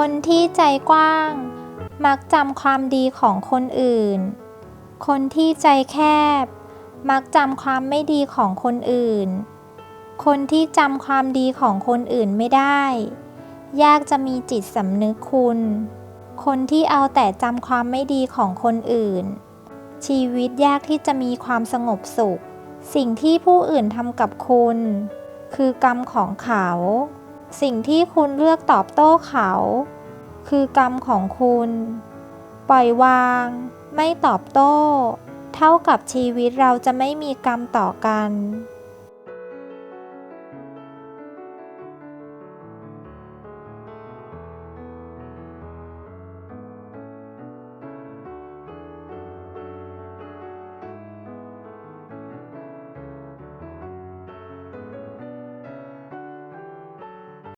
คนที่ใจกว้าง มักจำความดีของคนอื่น คนที่ใจแคบ มักจำความไม่ดีของคนอื่น คนที่จำความดีของคนอื่นไม่ได้ ยากจะมีจิตสำนึกคุณ คนที่เอาแต่จำความไม่ดีของคนอื่น ชีวิตยากที่จะมีความสงบสุข สิ่งที่ผู้อื่นทำกับคุณ คือกรรมของเขา สิ่งที่คุณเลือกตอบโต้เขา คือกรรมของคุณ ปล่อยวาง ไม่ตอบโต้ เท่ากับชีวิตเราจะไม่มีกรรมต่อกัน